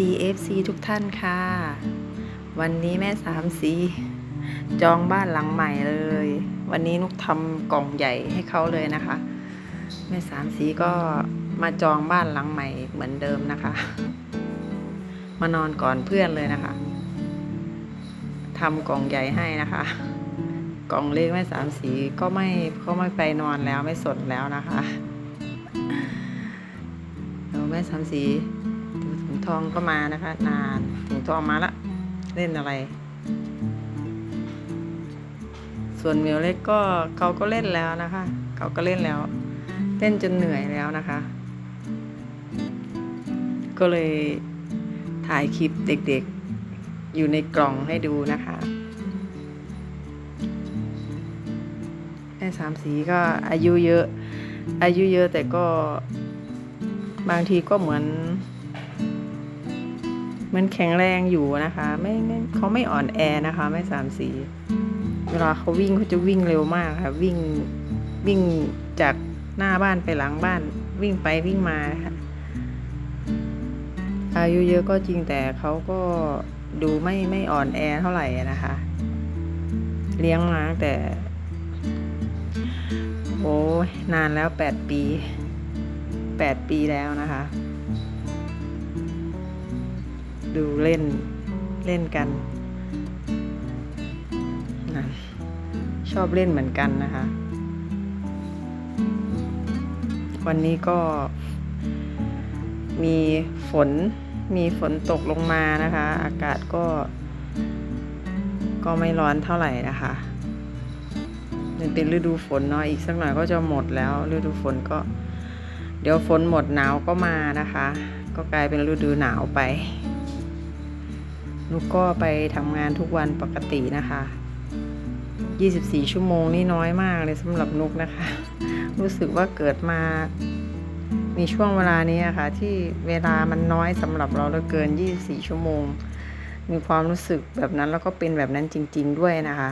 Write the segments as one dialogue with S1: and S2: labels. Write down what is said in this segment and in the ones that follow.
S1: ดี FC ทุกท่านค่ะ วันนี้แม่สามสีจองบ้านหลังใหม่เลย วันนี้นุกทำกล่องใหญ่ให้เขาเลยนะคะ แม่สามสีก็มาจองบ้านหลังใหม่เหมือนเดิมนะคะ มานอนก่อนเพื่อนเลยนะคะทำกล่องใหญ่ให้นะคะ กล่องเล็กแม่สามสีก็ไม่ก็ไม่ไปนอนแล้วไม่สนแล้วนะคะเดี๋ยวแม่สามสี ทองก็มานะคะ นานถุงทองมาละ เล่นอะไร ส่วนเมียวเล็กก็เขาก็เล่นแล้วนะคะ เขาก็เล่นแล้ว เล่นจนเหนื่อยแล้วนะคะ ก็เลยถ่ายคลิปเด็กๆ อยู่ในกล่องให้ดูนะคะแม่สามสีก็อายุเยอะ อายุเยอะแต่ก็บางทีก็เหมือนเห มันแข็งแรงอยู่นะคะ ไม่ไม่เขาไม่อ่อนแอนะคะแม่สามสีเวลาเขาวิ่งเขาจะวิ่งเร็วมากค่ะ วิ่งวิ่งจากหน้าบ้านไปหลังบ้าน วิ่งไปวิ่งมาค่ะอายุเยอะก็จริงแต่เขาก็ดูไม่ไม่อ่อนแอเท่าไหร่นะคะ เลี้ยงมาแต่ โอ้นานแล้วแปดปีแปดปีแล้วนะคะ ดูเล่นเล่นกันนะชอบเล่นเหมือนกันนะคะ วันนี้ก็มีฝนมีฝนตกลงมานะคะ อากาศก็ ก็ไม่ร้อนเท่าไหร่นะคะมันเป็นฤดูฝนเนาะอีกสักหน่อยก็จะหมดแล้ว ฤดูฝนก็ เดี๋ยวฝนหมดหนาวก็มานะคะ ก็กลายเป็นฤดูหนาวไป นุกก็ไปทำงานทุกวันปกตินะคะ 24 ชั่วโมงนี่น้อยมากเลยสำหรับนุกนะคะ รู้สึกว่าเกิดมามีช่วงเวลานี้อะค่ะ ที่เวลามันน้อยสำหรับเราเหลือเกิน 24 ชั่วโมง มีความรู้สึกแบบนั้นแล้วก็เป็นแบบนั้นจริง ๆ ด้วยนะคะ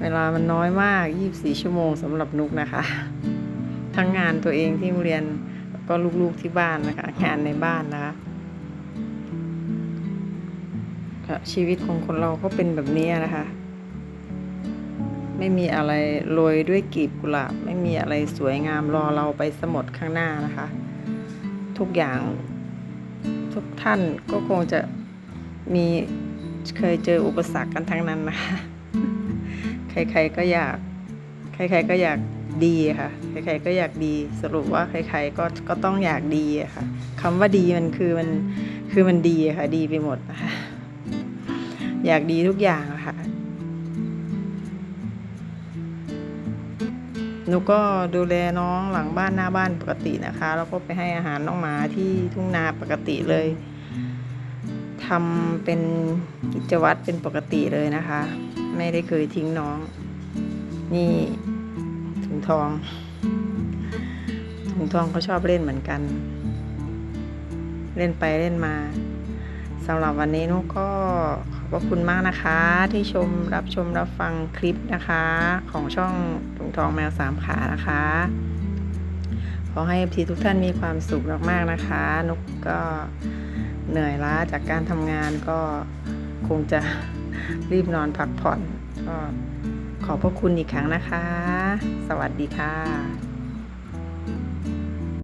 S1: เวลามันน้อยมาก 24 ชั่วโมงสำหรับนุกนะคะ ทั้งงานตัวเองที่เรียนก็ลูกๆที่บ้านนะคะ งานในบ้านนะคะ ชีวิตของคนเราก็เป็นแบบนี้นะคะ ไม่มีอะไรโรยด้วยกลีบกุหลาบ ไม่มีอะไรสวยงามรอเราไปสมดข้างหน้านะคะ ทุกอย่างทุกท่านก็คงจะมีเคยเจออุปสรรคกันทั้งนั้นนะคะ ใครๆก็อยาก ใครๆก็อยากดีค่ะ ใครๆก็อยากดี สรุปว่าใครๆก็ก็ต้องอยากดีค่ะคำว่าดีมันคือมันคือมันดีค่ะ ดีไปหมดนะคะ อยากดีทุกอย่างอะค่ะหนูก็ดูแลน้องหลังบ้านหน้าบ้านปกตินะคะ แล้วก็ไปให้อาหารน้องหมาที่ทุ่งนาปกติเลยทำเป็นกิจวัตรเป็นปกติเลยนะคะ ไม่ได้เคยทิ้งน้อง นี่ถุงทองถุงทองเขาชอบเล่นเหมือนกัน เล่นไปเล่นมา สำหรับวันนี้นุกก็ขอบพระคุณมากนะคะ ที่ชมรับชมรับฟังคลิปนะคะ ของช่องถุงทองแมวสามขานะคะ ขอให้ทีทุกท่านมีความสุขมากๆนะคะ นุกก็เหนื่อยล้าจากการทำงานก็คงจะรีบนอนพักผ่อนก็ขอบพระคุณอีกครั้งนะคะ สวัสดีค่ะ